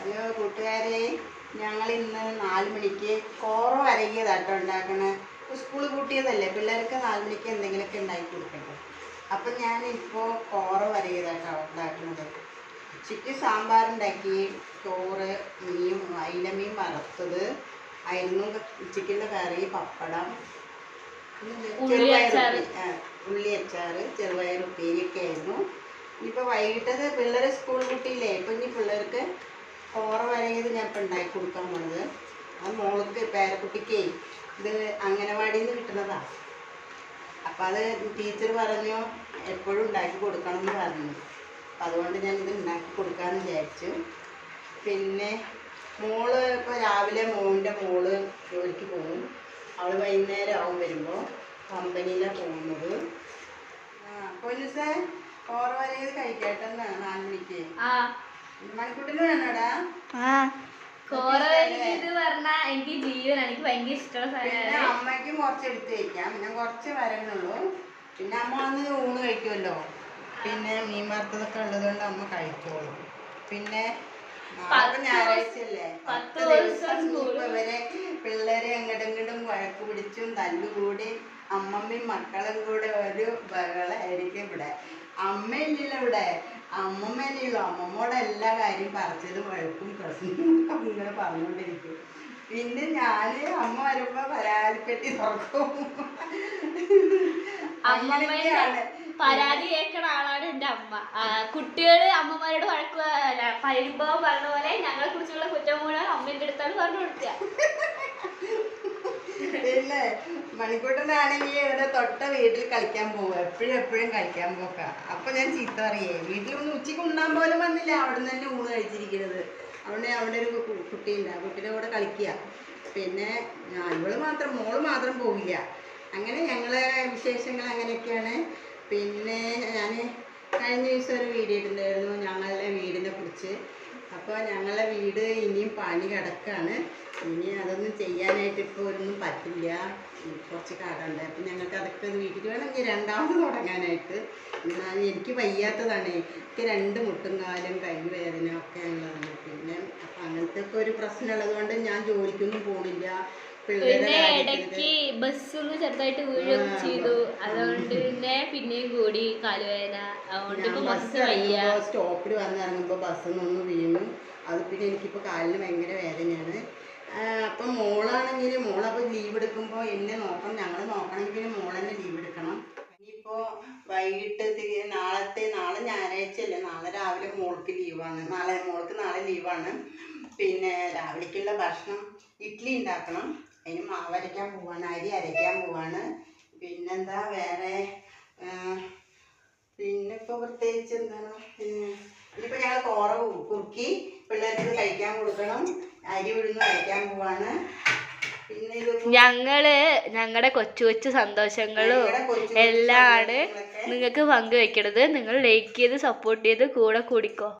Hello കൂട്ടുകാരെ ഞങ്ങൾ ഇന്ന് നാല് മണിക്ക് കോറ അരങ്ങിയതാട്ടോ ഉണ്ടാക്കണേ. സ്കൂൾ കൂട്ടിയതല്ലേ പിള്ളേർക്ക് നാല് മണിക്ക് എന്തെങ്കിലുമൊക്കെ ഉണ്ടാക്കി കൊടുക്കണ്ടേ? അപ്പം ഞാനിപ്പോൾ കോറ വരകിയതാട്ടോ ഉണ്ടാക്കുന്നത് ഉച്ചയ്ക്ക് സാമ്പാർ ഉണ്ടാക്കി ചോറ് മീൻ അയിലമീൻ വറുത്തത്. അയിരുന്നു ഉച്ചയ്ക്കുള്ള കറി പപ്പടം. ഉള്ളി അച്ചാറ്. ചെറുപയർ ഉപ്പേരിയൊക്കെ ആയിരുന്നു. ഇനിയിപ്പോൾ വൈകിട്ടത് പിള്ളേർ സ്കൂൾ കുട്ടിയില്ലേ ഇപ്പം ഇനി പിള്ളേർക്ക് കോറ വരയത് ഞാൻ ഇപ്പം ഉണ്ടാക്കി കൊടുക്കാൻ പോണത്. അത് മോൾക്ക് പേരക്കുട്ടിക്കേ ഇത് അംഗനവാടിയിൽ നിന്ന് കിട്ടുന്നതാണ് അപ്പം അത് ടീച്ചർ പറഞ്ഞു എപ്പോഴും ഉണ്ടാക്കി കൊടുക്കണം എന്ന് പറഞ്ഞു. അപ്പം അതുകൊണ്ട് ഞാൻ ഇത് ഉണ്ടാക്കി കൊടുക്കാമെന്ന് വിചാരിച്ചു. പിന്നെ മോൾ ഇപ്പോൾ രാവിലെ മോന്റെ മോൾ ജോലിക്ക് പോകും അവൾ വൈകുന്നേരം ആവും വരുമ്പോൾ കമ്പനിയിലാണ് പോകുന്നത്. പോലീസേ ഓർവരയത് വരയത് കഴിക്കട്ടെന്ന്. നാല് മണിക്ക്. ആ. കോറ വരകിയത് പറഞ്ഞാ എനിക്ക് ജീവനാണ്. എനിക്ക് ഭയങ്കര ഇഷ്ടമുള്ള പിന്നെ സാധനമാണ് അമ്മയ്ക്കും കുറച്ച് എടുത്ത് കഴിക്കാം. പിന്നെ കുറച്ച് വരണുള്ളൂ പിന്നെ അമ്മ വന്ന് ഊണ് കഴിക്കുമല്ലോ. പിന്നെ മീൻ വറുത്തതൊക്കെ ഉള്ളതുകൊണ്ട് അമ്മ കഴിച്ചോളും പിന്നെ ഞായറാഴ്ച അല്ലേ പത്ത് ദിവസം ഇവരെ വഴക്ക് പിടിച്ചും തല്ലുകൂടി അമ്മമ്മയും മക്കളും കൂടെ ഒരു ബഹളായിരിക്കും ഇവിടെ. അമ്മയില്ലല്ലോ ഇവിടെ. അമ്മമ്മേനെയുള്ളൂ അമ്മമ്മോടെ എല്ലാ കാര്യം പറിച്ചതും വഴക്കും പ്രശ്നവും ഇങ്ങനെ പറഞ്ഞുകൊണ്ടിരിക്കും. പിന്നെ ഞാൻ അമ്മ വരുമ്പോ പരാതിപ്പെട്ടി തുറക്കും. അങ്ങനെയൊക്കെയാണ്. പരാതി കേൾക്കുന്ന ആളാണ് എന്റെ അമ്മ. ആ, കുട്ടികൾ അമ്മമാരോട് വഴക്ക് പരിഭവം പറഞ്ഞ പോലെ ഞങ്ങളെ കുറിച്ചുള്ള കുറ്റം കൂടെ അമ്മേന്റെ അടുത്താണ് പറഞ്ഞു കൊടുക്കുക. പിന്നെ മണിക്കൂട്ടനാണെങ്കിൽ ഇവിടെ തൊട്ട വീട്ടിൽ കളിക്കാൻ പോവുക എപ്പോഴും എപ്പോഴും കളിക്കാൻ പോക്ക. അപ്പൊ ഞാൻ ചീത്ത പറയേ വീട്ടിൽ ഒന്ന് ഉച്ചയ്ക്ക് ഉണ്ണാൻ പോലും വന്നില്ല. അവിടെ നിന്ന് തന്നെ ഊണ് കഴിച്ചിരിക്കുന്നത് അവിടെ അവിടെ ഒരു കുട്ടിയുണ്ട്. കുട്ടിയുടെ കൂടെ കളിക്കുക പിന്നെ ഇവൾ മാത്രം മോൾ മാത്രം പോവില്ല. അങ്ങനെ ഞങ്ങളെ വിശേഷങ്ങൾ അങ്ങനെയൊക്കെയാണ്. പിന്നെ ഞാൻ കഴിഞ്ഞ ദിവസം ഒരു വീഡിയോ ഇട്ടിട്ടുണ്ടായിരുന്നു. അപ്പോൾ ഞങ്ങളെ വീട് ഇനിയും പണി കിടക്കാണ്. ഇനി അതൊന്നും ചെയ്യാനായിട്ട് ഇപ്പോൾ ഒന്നും പറ്റില്ല. കുറച്ച് കടമുണ്ട് അപ്പം ഞങ്ങൾക്ക് അതൊക്കെ വീട്ടിൽ വേണമെങ്കിൽ രണ്ടാമത് തുടങ്ങാനായിട്ട്. എന്നാൽ എനിക്ക് വയ്യാത്തതാണ്. എനിക്ക് രണ്ട് മുട്ടും കാലും കൈ വേദന ഒക്കെ ഉള്ളതാണ്. പിന്നെ അപ്പം അങ്ങനത്തെ ഒക്കെ ഒരു പ്രശ്നമുള്ളത് കൊണ്ട് ഞാൻ ജോലിക്കൊന്നും പോണില്ല. പിന്നെ ഇടയ്ക്ക് ബസ്സൊന്ന് ചെറുതായിട്ട് വീഴുകയൊക്കെ ചെയ്തു. അതുകൊണ്ട് പിന്നെ പിന്നെയും കൂടി കാലുവേദന. അതുകൊണ്ട് ഇപ്പൊ ബസ് വയ്യ. സ്റ്റോപ്പിൽ വന്ന് ഇറങ്ങുമ്പോൾ ബസ്സിൽ നിന്ന് വീണു. അത് പിന്നെ എനിക്കിപ്പോ കാലിന് ഭയങ്കര വേദനയാണ്. അപ്പൊ മോളാണെങ്കിൽ മോളപ്പോ ലീവ് എടുക്കുമ്പോ എന്നെ നോക്കണം. ഞങ്ങൾ നോക്കണമെങ്കിൽ പിന്നെ മോളെന്നെ ലീവ് എടുക്കണം. ഇനിയിപ്പോ വൈകിട്ട് നാളത്തെ നാളെ ഞായറാഴ്ച അല്ലേ നാളെ രാവിലെ മോൾക്ക് ലീവാണ് നാളെ മോൾക്ക് നാളെ ലീവാണ് പിന്നെ രാവിലേക്കുള്ള ഭക്ഷണം ഇഡ്ഡലി ഉണ്ടാക്കണം. അതിന് മാവ് അരയ്ക്കാൻ പോവാണ് അരി അരയ്ക്കാൻ പോവാണ്. പിന്നെന്താ വേറെ പിന്നെ ഇപ്പൊ പ്രത്യേകിച്ച് എന്താണ്? പിന്നെ ഇനിയിപ്പോ ഞങ്ങൾ കോറ കുറുക്കി പിള്ളേർക്ക് കഴിക്കാൻ കൊടുക്കണം. അരി ഉഴുന്ന് കഴിക്കാൻ പോവാണ്. ഞങ്ങൾ ഞങ്ങളുടെ കൊച്ചു കൊച്ചു സന്തോഷങ്ങളും ആണ് നിങ്ങൾക്ക് പങ്കുവെക്കണത്. നിങ്ങൾ ലൈക്ക് ചെയ്ത് സപ്പോർട്ട് ചെയ്ത് കൂടെ കൂടിക്കോ.